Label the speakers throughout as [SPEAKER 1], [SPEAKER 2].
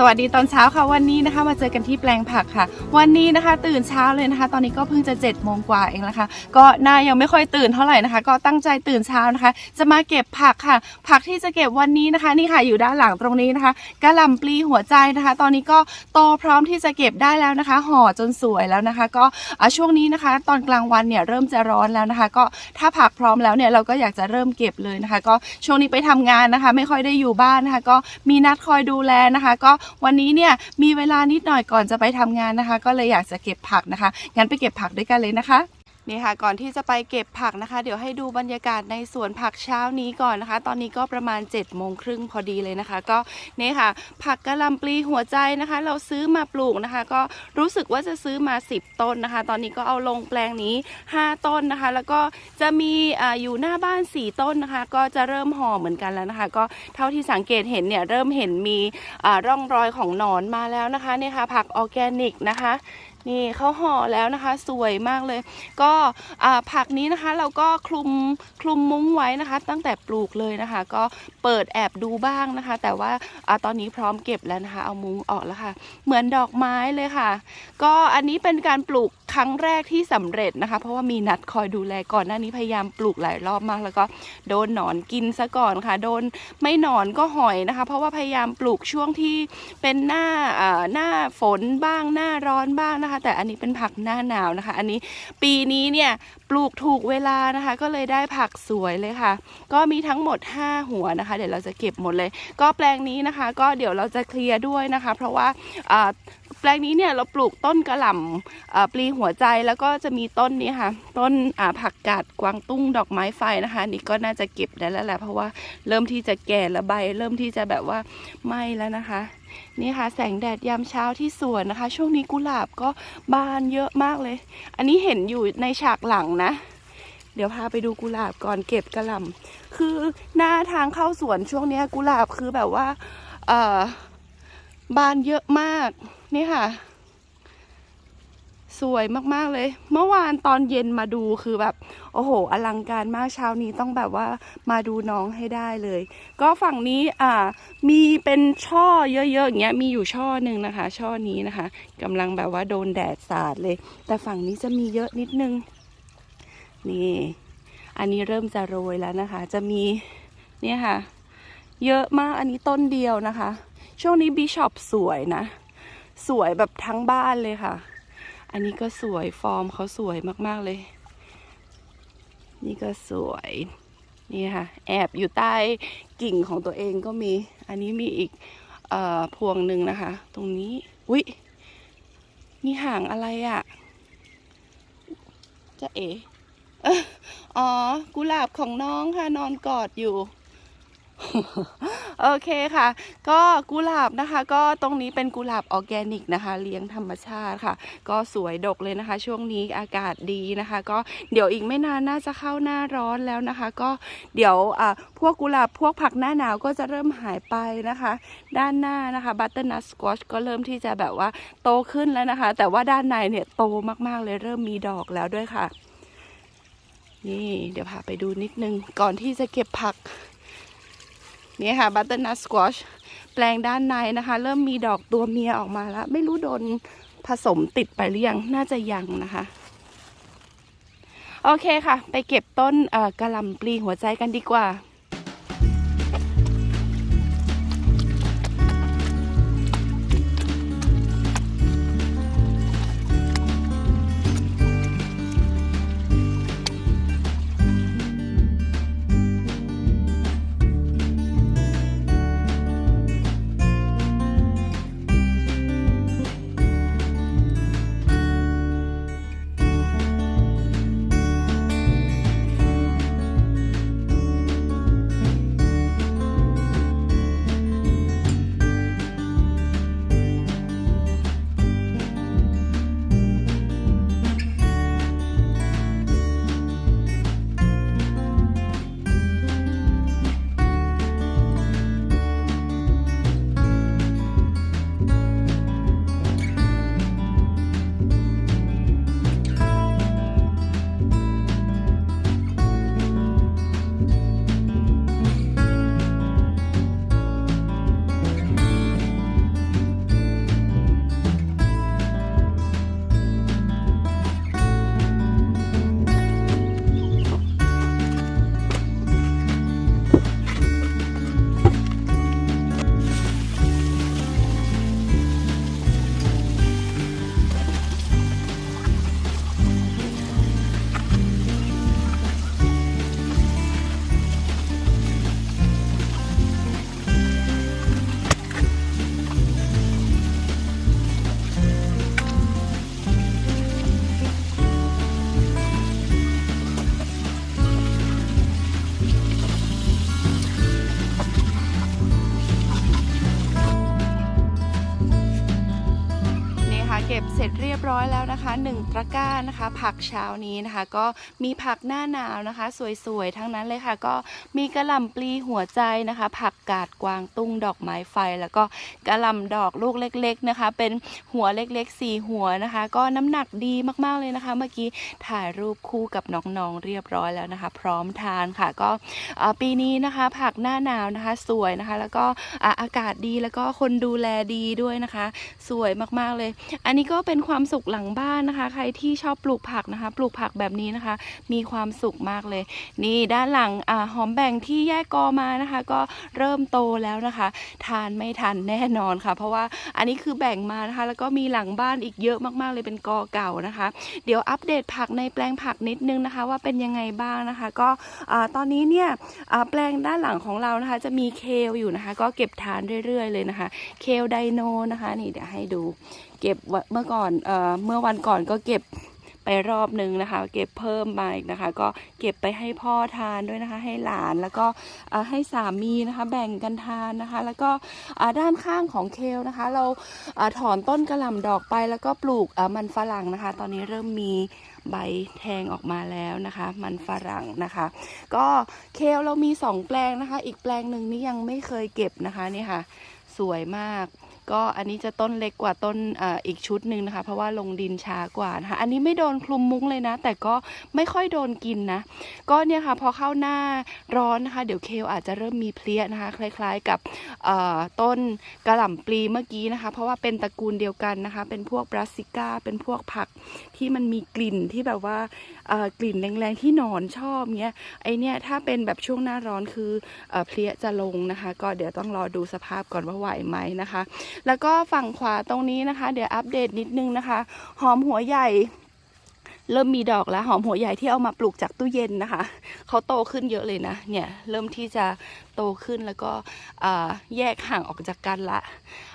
[SPEAKER 1] สวัสดีตอนเช้าค่ะวันนี้นะคะ มาเจอกันที่แปลงผักค่ะ วันนี้นะคะ ตื่นเช้าเลยนะคะ ตอนนี้ก็เพิ่งจะ7จ็ดโมงกว่าเองนะคะ ก็หน้ายังไม่ค่อยตื่นเท่าไหร่นะคะ ก็ตั้งใจตื่นเช้านะคะ จะมาเก็บผักค่ะ ผักที่จะเก็บวันนี้นะคะ นี่ค่ะอยู่ด้านหลังตรงนี้นะคะกะหล่ำปลีหัวใจนะคะ ตอนนี้ก็โตพร้อมที่จะเก็บได้แล้วนะคะ ห่อจนสวยแล้วนะคะ ก็ช่วงนี้นะคะ ตอนกลางวันเนี่ยเริ่มจะร้อนแล้วนะคะ ก็ถ้าผักพร้อมแล้วเนี่ยเราก็อยากจะเริ่มเก็บเลยนะคะ ก็ช่วงนี้ไปทำงานนะคะ ไม่ค่อยได้อยู่บ้านนะคะ ก็มีนัดคอยดูแลนะคะ ก็วันนี้เนี่ยมีเวลานิดหน่อยก่อนจะไปทำงานนะคะ ก็เลยอยากจะเก็บผักนะคะ งั้นไปเก็บผักด้วยกันเลยนะคะ นี่ค่ะ ก่อนที่จะไปเก็บผักนะคะ เดี๋ยวให้ดูบรรยากาศในสวนผักเช้านี้ก่อนนะคะ ตอนนี้ก็ประมาณ7จ็ดโมงครึ่งพอดีเลยนะคะ ก็นี่ค่ะ ผักกะหล่ำปลีหัวใจนะคะ เราซื้อมาปลูกนะคะ ก็รู้สึกว่าจะซื้อมา 10 ต้นนะคะ ตอนนี้ก็เอาลงแปลงนี้ 5 ต้นนะคะ แล้วก็จะมีออยู่หน้าบ้าน 4 ต้นนะคะ ก็จะเริ่มห่อเหมือนกันแล้วนะคะ ก็เท่าที่สังเกตเห็นเนี่ยเริ่มเห็นมีร่องรอยของหนอนมาแล้วนะคะเนี่ยค่ะผักออร์แกนิกนะคะ นี่เขาห่อแล้วนะคะสวยมากเลย ก็ผักนี้นะคะเราก็คลุมคลุมมุ้งไว้นะคะ ตั้งแต่ปลูกเลยนะคะ ก็เปิดแอบดูบ้างนะคะ แต่ว่าอาตอนนี้พร้อมเก็บแล้วนะคะ เอามุ้งออกแล้วค่ะ เหมือนดอกไม้เลยค่ะ ก็อันนี้เป็นการปลูก ครั้งแรกที่สำเร็จนะคะ เพราะว่ามีนัดคอยดูแลก่อนหน้านี้พยายามปลูกหลายรอบมาก แล้วก็โดนหนอนกินซะก่อนค่ะ โดนไม่หนอนก็หอยนะคะ เพราะว่าพยายามปลูกช่วงที่เป็นหน้าหน้าฝนบ้างหน้าร้อนบ้างนะคะ แต่อันนี้เป็นผักหน้าหนาวนะคะ อันนี้ปีนี้เนี่ยปลูกถูกเวลานะคะ ก็เลยได้ผักสวยเลยค่ะ ก็มีทั้งหมด 5 หัวนะคะ เดี๋ยวเราจะเก็บหมดเลย ก็แปลงนี้นะคะ ก็เดี๋ยวเราจะเคลียร์ด้วยนะคะ เพราะว่า แปลงนี้เนี่ยเราปลูกต้นกระหล่ำปลีหัวใจแล้วก็จะมีต้นนี้ค่ะ ต้นผักกาดกวางตุ้งดอกไม้ไฟนะคะ นี่ก็น่าจะเก็บได้แล้วแหละเพราะว่าเริ่มที่จะแก่และใบ เริ่มที่จะแบบว่าไหม้แล้วนะคะ นี่ค่ะ แสงแดดยามเช้าที่สวนนะคะ ช่วงนี้กุหลาบก็บานเยอะมากเลย อันนี้เห็นอยู่ในฉากหลังนะเดี๋ยวพาไปดูกุหลาบก่อนเก็บกระหล่ำคือหน้าทางเข้าสวนช่วงนี้กุหลาบคือแบบว่า เอ่อบานเยอะมาก นี่ค่ะ สวยมากๆเลย เมื่อวานตอนเย็นมาดูคือแบบ โอ้โห อลังการมากเช้านี้ต้องแบบว่ามาดูน้องให้ได้เลย ก็ฝั่งนี้อ่า มีเป็นช่อเยอะๆอย่างเงี้ยมีอยู่ช่อหนึ่งนะคะ ช่อนี้นะคะกำลังแบบว่าโดนแดดสาดเลย แต่ฝั่งนี้จะมีเยอะนิดนึง นี่ อันนี้เริ่มจะโรยแล้วนะคะ จะมีเนี่ยค่ะ เยอะมากอันนี้ต้นเดียวนะคะ ช่วงนี้บิชอปสวยนะ สวยแบบทั้งบ้านเลยค่ะ อันนี้ก็สวยฟอร์มเขาสวยมากๆเลย นี่ก็สวยนี่ค่ะ แอบอยู่ใต้กิ่งของตัวเองก็มี อันนี้มีอีกอพวงหนึ่งนะคะ ตรงนี้อุ๊ยมีห่างอะไรอะ่ะจะเอ๋อ๋อ กุหลาบของน้องค่ะนอนกอดอยู่ โอเคค่ะ ก็กุหลาบนะคะ ก็ตรงนี้เป็นกุหลาบออร์แกนิกนะคะ เลี้ยงธรรมชาติค่ะ ก็สวยดกเลยนะคะ ช่วงนี้อากาศดีนะคะ ก็เดี๋ยวอีกไม่นานน่าจะเข้าหน้าร้อนแล้วนะคะ ก็เดี๋ยวพวกกุหลาบพวกผักหน้าหนาวก็จะเริ่มหายไปนะคะ ด้านหน้านะคะบัตเตอร์นัทสควอชก็เริ่มที่จะแบบว่าโตขึ้นแล้วนะคะ แต่ว่าด้านในเนี่ยโตมากๆเลยเริ่มมีดอกแล้วด้วยค่ะ นี่เดี๋ยวพาไปดูนิดนึงก่อนที่จะเก็บผัก นี่ค่ะบัตเตอร์นัทสควอชแปลงด้านในนะคะ เริ่มมีดอกตัวเมียออกมาแล้ว ไม่รู้โดนผสมติดไปหรือยัง น่าจะยังนะคะ โอเคค่ะ ไปเก็บต้นกระลำปลีหัวใจกันดีกว่า 1 ตะกร้านะคะ ผักเช้านี้นะคะ ก็มีผักหน้าหนาวนะคะ สวยๆ ทั้งนั้นเลยค่ะ ก็มีกระหล่ำปลีหัวใจนะคะ ผักกาดกวางตุ้งดอกไม้ไฟ แล้วก็กระหล่ำดอกลูกเล็ก ๆนะคะ เป็นหัวเล็กๆสี่หัวนะคะ ก็น้ำหนักดีมากๆเลยนะคะ เมื่อกี้ถ่ายรูปคู่กับน้องๆเรียบร้อยแล้วนะคะ พร้อมทานค่ะ ก็ปีนี้นะคะ ผักหน้าหนาวนะคะ สวยนะคะ แล้วก็อากาศดีแล้วก็คนดูแลดีด้วยนะคะ สวยมากๆเลย อันนี้ก็เป็นความสุขหลังบ้านนะคะ ใครที่ชอบปลูกผักนะคะ ปลูกผักแบบนี้นะคะ มีความสุขมากเลย นี่ด้านหลังอหอมแบ่งที่แยกกอมานะคะ ก็เริ่มโตแล้วนะคะ ทานไม่ทันแน่นอนค่ะ เพราะว่าอันนี้คือแบ่งมานะคะ แล้วก็มีหลังบ้านอีกเยอะมากๆเลยเป็นกอเก่านะคะ เดี๋ยวอัปเดตผักในแปลงผักนิดนึงนะคะ ว่าเป็นยังไงบ้างนะคะ ก็ตอนนี้เนี่ยแปลงด้านหลังของเรานะคะ จะมีเคลอยู่นะคะ ก็เก็บทานเรื่อย ๆ เลยนะคะ เคลไดโนนะคะ นี่เดี๋ยวให้ดู เก็บเมื่อก่อนเอ่อเมื่อวันก่อนก็เก็บไปรอบนึงนะคะ เก็บเพิ่มมาอีกนะคะ ก็เก็บไปให้พ่อทานด้วยนะคะ ให้หลานแล้วก็ให้สามีนะคะ แบ่งกันทานนะคะ แล้วก็ด้านข้างของเคลนะคะ เราอถอนต้นกระหล่ำดอกไป แล้วก็ปลูกมันฝรั่งนะคะ ตอนนี้เริ่มมีใบแทงออกมาแล้วนะคะ มันฝรั่งนะคะ ก็เคลเรามีสองแปลงนะคะ อีกแปลงหนึ่งนี่ยังไม่เคยเก็บนะคะนี่ค่ะ สวยมาก ก็อันนี้จะต้นเล็กกว่าต้นออีกชุดหนึ่งนะคะ เพราะว่าลงดินช้ากว่านะคะ อันนี้ไม่โดนคลุมมุ้งเลยนะ แต่ก็ไม่ค่อยโดนกินนะ ก็เนี่ยค่ะพอเข้าหน้าร้อนนะคะ เดี๋ยวเคลอาจจะเริ่มมีเพลี้ยนะคะ คล้าย ๆกับต้นกระหล่ำปลีเมื่อกี้นะคะ เพราะว่าเป็นตระกูลเดียวกันนะคะ เป็นพวกบราซิก้า เป็นพวกผักที่มันมีกลิ่นที่แบบว่า กลิ่นแรงๆที่หนอนชอบเนี้ยไอเนี่ยถ้าเป็นแบบช่วงหน้าร้อนคือเอ่อเพลี้ยจะลงนะคะ ก็เดี๋ยวต้องรอดูสภาพก่อนว่าไหวไหมนะคะ แล้วก็ฝั่งขวาตรงนี้นะคะ เดี๋ยวอัปเดตนิดนึงนะคะ หอมหัวใหญ่ เริ่มมีดอกแล้วหอมหัวใหญ่ที่เอามาปลูกจากตู้เย็นนะคะเขาโตขึ้นเยอะเลยนะเนี่ยเริ่มที่จะโตขึ้นแล้วก็แยกห่างออกจากกันละ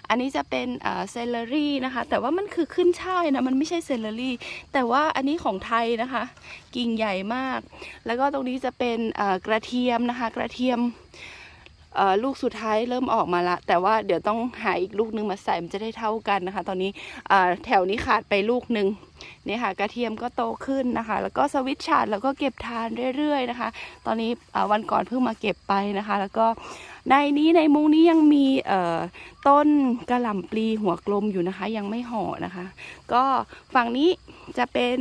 [SPEAKER 1] อันนี้จะเป็นเซเลอรี่นะคะ แต่ว่ามันคือขึ้นช่ายนะมันไม่ใช่เซเลอรี่ แต่ว่าอันนี้ของไทยนะคะ กิ่งใหญ่มาก แล้วก็ตรงนี้จะเป็นกระเทียมนะคะ กระเทียม ลูกสุดท้ายเริ่มออกมาละ แต่ว่าเดี๋ยวต้องหาอีกลูกนึงมาใส่มันจะได้เท่ากันนะคะ ตอนนี้แถวนี้ขาดไปลูกหนึ่งนี่ค่ะกระเทียมก็โตขึ้นนะคะ แล้วก็สวิตชาร์ดแล้วก็เก็บทานเรื่อยๆนะคะ ตอนนี้วันก่อนเพิ่งมาเก็บไปนะคะ แล้วก็ ในนี้ในมุ้งนี้ยังมีต้นกระหล่ำปลีหัวกลมอยู่นะคะ ยังไม่ห่อนะคะ ก็ฝั่งนี้จะเป็น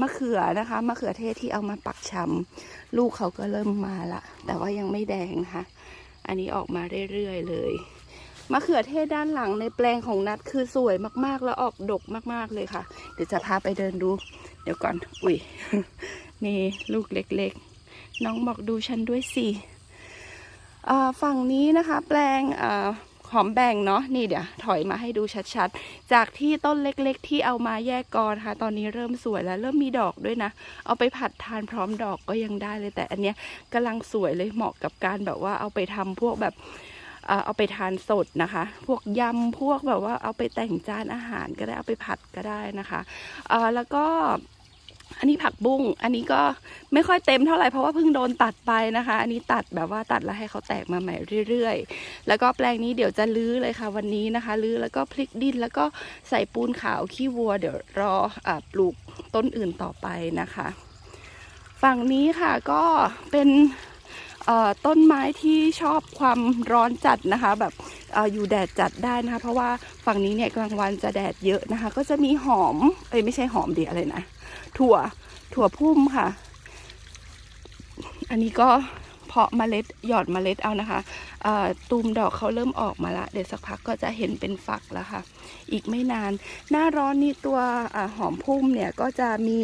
[SPEAKER 1] มะเขือนะคะมะเขือเทศที่เอามาปักชำลูกเขาก็เริ่มมาละแต่ว่ายังไม่แดงนะคะ อันนี้ออกมาเรื่อยๆเลยมะเขือเทศด้านหลังในแปลงของนัดคือสวยมากๆ แล้วออกดกมากๆเลยค่ะ เดี๋ยวจะพาไปเดินดู เดี๋ยวก่อน อุ้ยนี่ลูกเล็กๆ น้องบอกดูฉันด้วยสิ ฝั่งนี้นะคะแปลงอหอมแบ่งเนาะนี่เดี๋ยวถอยมาให้ดูชัดๆ จากที่ต้นเล็กๆ ที่เอามาแยกกอนะคะตอนนี้เริ่มสวยแล้วเริ่มมีดอกด้วยนะ เอาไปผัดทานพร้อมดอกก็ยังได้เลยแต่อันเนี้ยกำลังสวยเลยเหมาะกับการแบบว่าเอาไปทำพวกแบบเอาไปทานสดนะคะ พวกยำพวกแบบว่าเอาไปแต่งจานอาหารก็ได้เอาไปผัดก็ได้นะคะแล้วก็ อันนี้ผักบุ้ง อันนี้ก็ไม่ค่อยเต็มเท่าไหร่เพราะว่าเพิ่งโดนตัดไปนะคะ อันนี้ตัดแบบว่าตัดแล้วให้เขาแตกมาใหม่เรื่อยๆ แล้วก็แปลงนี้เดี๋ยวจะลื้อเลยค่ะ วันนี้นะคะลื้อแล้วก็พลิกดินแล้วก็ใส่ปูนขาวขี้วัว เดี๋ยวรออปลูกต้นอื่นต่อไปนะคะ ฝั่งนี้ค่ะก็เป็นต้นไม้ที่ชอบความร้อนจัดนะคะ แบบ อยู่แดดจัดได้นะคะ เพราะว่าฝั่งนี้เนี่ยกลางวันจะแดดเยอะนะคะ ก็จะมีหอม เอ้ยไม่ใช่หอมเดียอะไรนะ ถั่วถั่วพุ่มค่ะ อันนี้ก็เพาะเมล็ดหยอดเมล็ดเอานะคะตูมดอกเขาเริ่มออกมาละเดี๋ยวสักพักก็จะเห็นเป็นฝักแล้วค่ะ อีกไม่นาน หน้าร้อนนี่ตัวอหอมพุ่มเนี่ยก็จะมี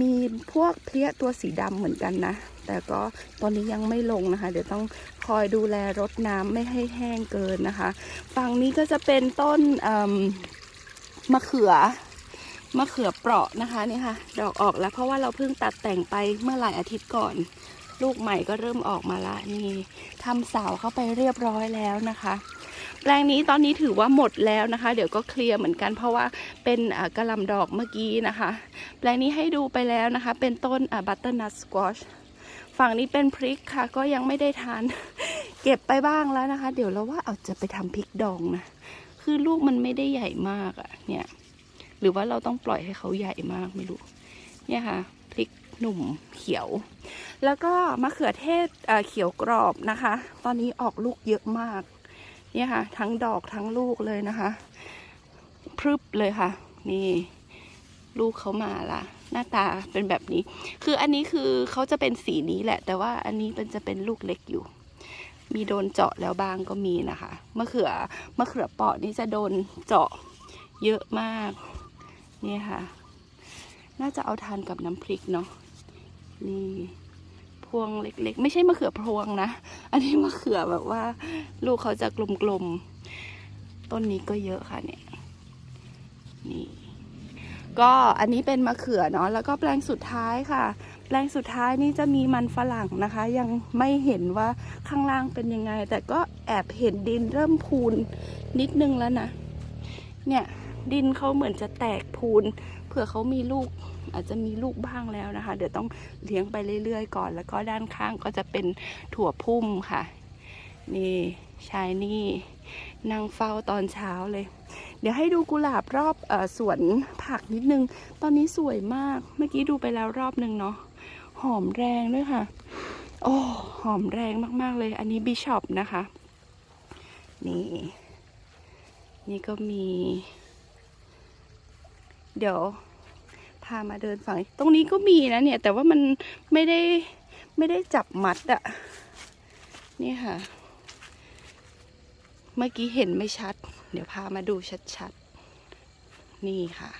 [SPEAKER 1] มีพวกเพลี้ยตัวสีดำเหมือนกันนะ แต่ก็ตอนนี้ยังไม่ลงนะคะ เดี๋ยวต้องคอยดูแลรดน้ำไม่ให้แห้งเกินนะคะ ฝั่งนี้ก็จะเป็นต้นมมะเขือมะเขือเปราะนะคะนี่ค่ะ ดอกออกแล้วเพราะว่าเราเพิ่งตัดแต่งไปเมื่อหลายอาทิตย์ก่อน ลูกใหม่ก็เริ่มออกมาละนี่ทำเสาเข้าไปเรียบร้อยแล้วนะคะ แปลงนี้ตอนนี้ถือว่าหมดแล้วนะคะ เดี๋ยวก็เคลียร์เหมือนกันเพราะว่าเป็นกระลำดอกเมื่อกี้นะคะ แปลงนี้ให้ดูไปแล้วนะคะ เป็นต้นบัตเตอร์นัทสควอชฝั่งนี้เป็นพริกค่ะ ก็ยังไม่ได้ทาน เก็บไปบ้างแล้วนะคะ เดี๋ยวเราว่าเอาจะไปทำพริกดองนะ คือลูกมันไม่ได้ใหญ่มากอะเนี่ย หรือว่าเราต้องปล่อยให้เขาใหญ่มากไม่รู้ เนี่ยค่ะ พริกหนุ่มเขียว แล้วก็มะเขือเทศเเขียวกรอบนะคะ ตอนนี้ออกลูกเยอะมาก นี่ยค่ะ ทั้งดอกทั้งลูกเลยนะคะพรึบเลยค่ะ นี่ลูกเขามาละหน้าตาเป็นแบบนี้ คืออันนี้คือเขาจะเป็นสีนี้แหละ แต่ว่าอันนี้เป็นจะเป็นลูกเล็กอยู่ มีโดนเจาะแล้วบางก็มีนะคะมะเขือมะเขือเปาะนี่จะโดนเจาะเยอะมาก นี่ค่ะ น่าจะเอาทานกับน้ำพริกเนาะนี่ พวงเล็กๆ ไม่ใช่มะเขือพวงนะ อันนี้มะเขือแบบว่า ลูกเขาจะกลมๆ ต้นนี้ก็เยอะค่ะเนี่ย นี่ ก็อันนี้เป็นมะเขือเนาะ แล้วก็แปลงสุดท้ายค่ะ แปลงสุดท้ายนี่จะมีมันฝรั่งนะคะ ยังไม่เห็นว่าข้างล่างเป็นยังไง แต่ก็แอบเห็นดินเริ่มพูนนิดนึงแล้วนะ เนี่ยดินเขาเหมือนจะแตกพูน เผื่อเขามีลูก อาจจะมีลูกบ้างแล้วนะคะ เดี๋ยวต้องเลี้ยงไปเรื่อยๆก่อน แล้วก็ด้านข้างก็จะเป็นถั่วพุ่มค่ะ นี่ชายนี่นั่งเฝ้าตอนเช้าเลย เดี๋ยวให้ดูกุหลาบรอบอสวนผักนิดนึง ตอนนี้สวยมาก เมื่อกี้ดูไปแล้วรอบหนึ่งเนาะ หอมแรงด้วยค่ะ โอ้ หอมแรงมากๆเลย อันนี้บิชอปนะคะ นี่ นี่ก็มี เดี๋ยว พามาเดินฝั่ง ตรงนี้ก็มีนะเนี่ย แต่ว่ามันไม่ได้ไม่ได้จับมัดอะนี่ค่ะ เมื่อกี้เห็นไม่ชัด เดี๋ยวพามาดูชัดๆ นี่ค่ะ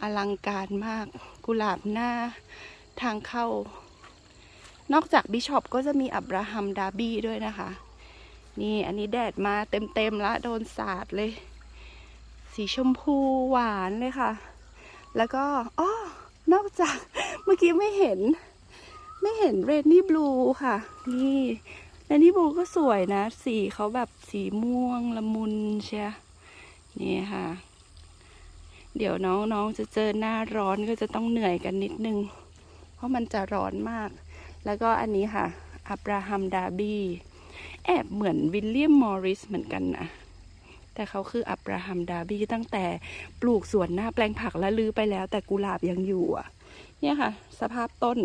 [SPEAKER 1] อลังการมาก กุหลาบหน้าทางเข้า นอกจากบิชอปก็จะมีอับราฮัมดาบี้ด้วยนะคะ นี่อันนี้แดดมาเต็มๆละโดนสาดเลย สีชมพูหวานเลยค่ะ แล้วก็อ๋อนอกจากเมื่อกี้ไม่เห็น ไม่เห็นเรนนี่บลูค่ะ นี่เรนนี่บลูก็สวยนะ สีเขาแบบสีม่วงละมุนเชียนี่ค่ะ เดี๋ยวน้องๆจะเจอหน้าร้อนก็จะต้องเหนื่อยกันนิดนึง เพราะมันจะร้อนมาก แล้วก็อันนี้ค่ะอับราฮัมดาบี้แอบเหมือนวิลเลียมมอริสเหมือนกันนะ แต่เขาคืออับราฮัมดาบี้ตั้งแต่ปลูกสวนหน้าแปลงผักแล้วลือไปแล้ว แต่กุหลาบยังอยู่อะเนี่ยค่ะ สภาพต้น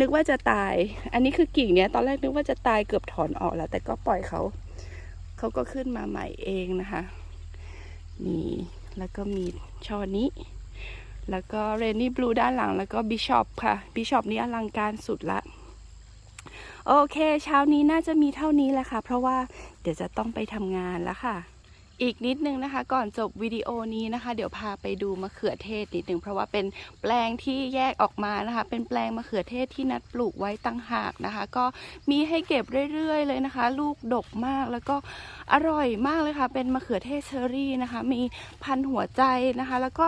[SPEAKER 1] นึกว่าจะตาย อันนี้คือกิ่งเนี้ยตอนแรกนึกว่าจะตายเกือบถอนออกแล้ว แต่ก็ปล่อยเขา เขาก็ขึ้นมาใหม่เองนะคะนี่แล้วก็มีช่อนี้ แล้วก็เรนนี่บลูด้านหลังแล้วก็บิชอปค่ะบิชอปนี้อลังการสุดละโอเค เช้านี้น่าจะมีเท่านี้แหละค่ะ เพราะว่าเดี๋ยวจะต้องไปทำงานแล้วค่ะ อีกนิดนึงนะคะ ก่อนจบวิดีโอนี้นะคะ เดี๋ยวพาไปดูมะเขือเทศนิดนึงเพราะว่าเป็นแปลงที่แยกออกมานะคะ เป็นแปลงมะเขือเทศที่นัดปลูกไว้ตั้งหากนะคะ ก็มีให้เก็บเรื่อยๆเลยนะคะ ลูกดกมากแล้วก็อร่อยมากเลยค่ะ เป็นมะเขือเทศเชอรี่นะคะ มีพันหัวใจนะคะ แล้วก็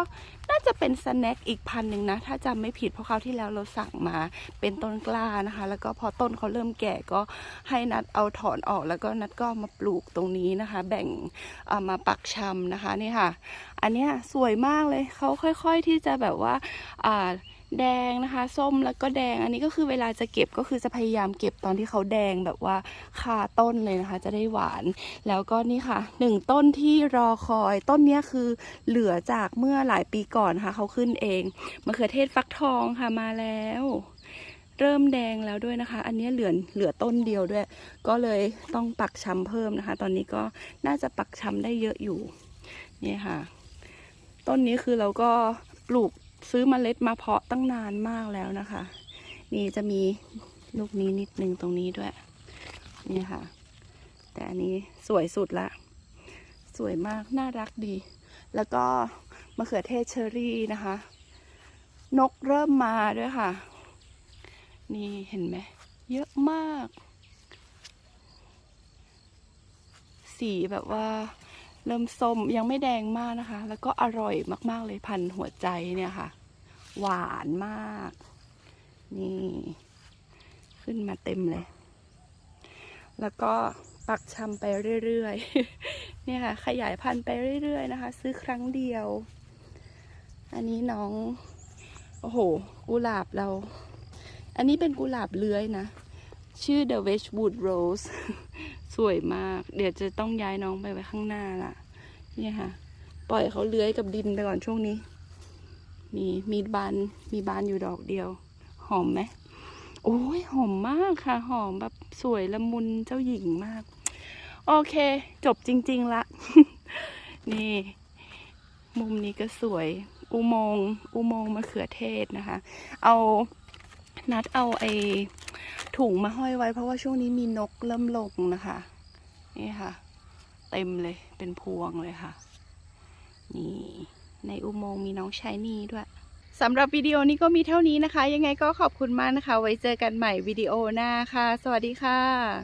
[SPEAKER 1] น่าจะเป็นสแน็คอีกพันหนึ่งนะ ถ้าจำไม่ผิดเพราะคราวที่แล้วเราสั่งมาเป็นต้นกล้านะคะ แล้วก็พอต้นเขาเริ่มแก่ก็ให้นัดเอาถอนออกแล้วก็นัดก็มาปลูกตรงนี้นะคะ แบ่งเอามาปักชำนะคะนี่ค่ะ อันเนี้ยสวยมากเลยเขาค่อย ๆที่จะแบบว่าอ่า แดงนะคะ ส้มแล้วก็แดงอันนี้ก็คือเวลาจะเก็บก็คือจะพยายามเก็บตอนที่เขาแดงแบบว่าคาต้นเลยนะคะ จะได้หวาน แล้วก็นี่ค่ะหนึ่งต้นที่รอคอยต้นนี้คือเหลือจากเมื่อหลายปีก่อนค่ะ เขาขึ้นเองมะเขือเทศฟักทองค่ะมาแล้ว เริ่มแดงแล้วด้วยนะคะ อันนี้เหลือเหลือต้นเดียวด้วย ก็เลยต้องปักชำเพิ่มนะคะ ตอนนี้ก็น่าจะปักชำได้เยอะอยู่นี่ค่ะ ต้นนี้คือเราก็ปลูก ซื้อมเมล็ดมาเพาะตั้งนานมากแล้วนะคะ นี่จะมีลูกนี้นิดนึงตรงนี้ด้วย นี่ค่ะ แต่อันนี้สวยสุดละ สวยมาก น่ารักดี แล้วก็มะเขือเทศเชอรี่นะคะ นกเริ่มมาด้วยค่ะ นี่เห็นไหม เยอะมาก สีแบบว่า เริ่มส้มยังไม่แดงมากนะคะ แล้วก็อร่อยมาก ๆ เลยพันหัวใจเนี่ยค่ะ หวานมาก นี่ ขึ้นมาเต็มเลย แล้วก็ปักชำไปเรื่อยๆ เนี่ยค่ะ ขยายพันธุ์ไปเรื่อย ๆ นะคะ ซื้อครั้งเดียว อันนี้น้อง โอ้โห กุหลาบเรา อันนี้เป็นกุหลาบเลื้อยนะ ชื่อ The Wedgwood Rose สวยมาก เดี๋ยวจะต้องย้ายน้องไปไว้ข้างหน้าล่ะ นี่ค่ะ ปล่อยเขาเลื้อยกับดินไปก่อนช่วงนี้ นี่มีบานมีบานอยู่ดอกเดียว หอมไหมโอ้ยหอมมากค่ะ หอมแบบสวยละมุนเจ้าหญิงมาก โอเค จบจริง ๆละ นี่ มุมนี้ก็สวย อุโมงค์อุโมงค์มะเขือเทศนะคะ เอานัดเอาไอ ถุงมาห้อยไว้ เพราะว่าช่วงนี้มีนกเริ่มลงนะคะ นี่ค่ะ เต็มเลยเป็นพวงเลยค่ะ นี่ ในอุโมงค์มีน้องชายนี่ด้วยสำหรับวิดีโอนี้ก็มีเท่านี้นะคะ ยังไงก็ขอบคุณมากนะคะ ไว้เจอกันใหม่วิดีโอหน้าค่ะ สวัสดีค่ะ